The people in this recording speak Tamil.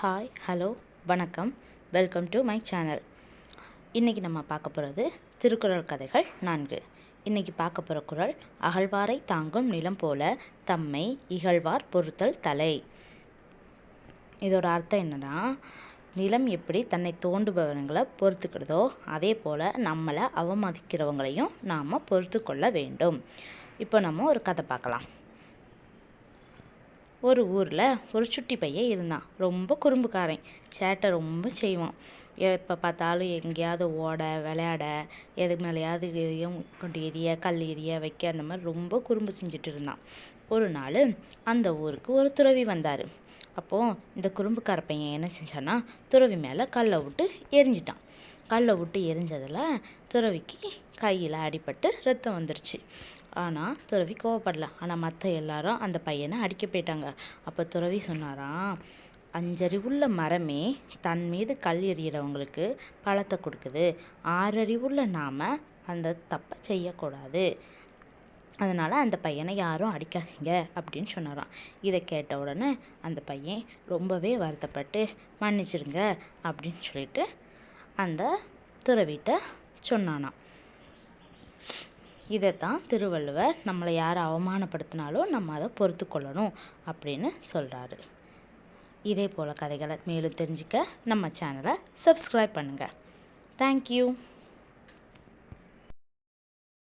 ஹாய் ஹலோ வணக்கம். வெல்கம் டு மை சேனல் இன்றைக்கி நம்ம பார்க்க போகிறது திருக்குறள் கதைகள் நான்கு. இன்றைக்கி பார்க்க போகிற குரல் அகழ்வாரை தாங்கும் நிலம் போல தம்மை இகழ்வார் பொறுத்தல் தலை. இதோட அர்த்தம் என்னன்னா நிலம் எப்படி தன்னை தோண்டுபவர்களை பொறுத்துக்கிறதோ அதே போல் நம்மளை அவமதிக்கிறவங்களையும் நாம் பொறுத்து கொள்ள வேண்டும். இப்போ நம்ம ஒரு கதை பார்க்கலாம். ஒரு ஊரில் ஒரு சுட்டி பையன் இருந்தான். ரொம்ப குறும்புக்காரன். சேட்டை ரொம்ப செய்வான். எப்போ பார்த்தாலும் எங்கேயாவது ஓட விளையாட எது மேலேயாவது எதையும் கொண்டு எரிய கல் எரிய வைக்க அந்த மாதிரி ரொம்ப குறும்பு செஞ்சுட்டு இருந்தான். ஒரு நாள் அந்த ஊருக்கு ஒரு துறவி வந்தார். அப்போது இந்த குறும்புக்கார பையன் என்ன செஞ்சான்னா துறவி மேலே கல்லை விட்டு எரிஞ்சிட்டான். கல்லை விட்டு எரிஞ்சதில் துறவிக்கு கையில் அடிபட்டு ரத்தம் வந்துருச்சு. ஆனால் துறவி கோவப்படல. ஆனால் மற்ற எல்லாரும் அந்த பையனை அடிக்க போயிட்டாங்க. அப்போ துறவி சொன்னாராம் அஞ்சறிவுள்ள மரமே தன் மீது கல் எறிகிறவங்களுக்கு பழத்தை கொடுக்குது. ஆறறிவுள்ள நாம் அந்த தப்பை செய்யக்கூடாது. அதனால் அந்த பையனை யாரும் அடிக்காதீங்க அப்படின்னு சொன்னாராம். இதை கேட்ட உடனே அந்த பையன் ரொம்பவே வருத்தப்பட்டு மன்னிச்சிடுங்க அப்படின்னு சொல்லிட்டு அந்த துறவிட்ட சொன்னானாம். இதைத்தான் திருவள்ளுவர் நம்மளை யார் அவமானப்படுத்தினாலும் நம்ம அதை பொறுத்து கொள்ளணும் அப்படின்னு சொல்கிறாரு இதே போல் கதைகளை மேலும் தெரிஞ்சுக்க நம்ம சேனலை சப்ஸ்கிரைப் பண்ணுங்கள் தேங்க்யூ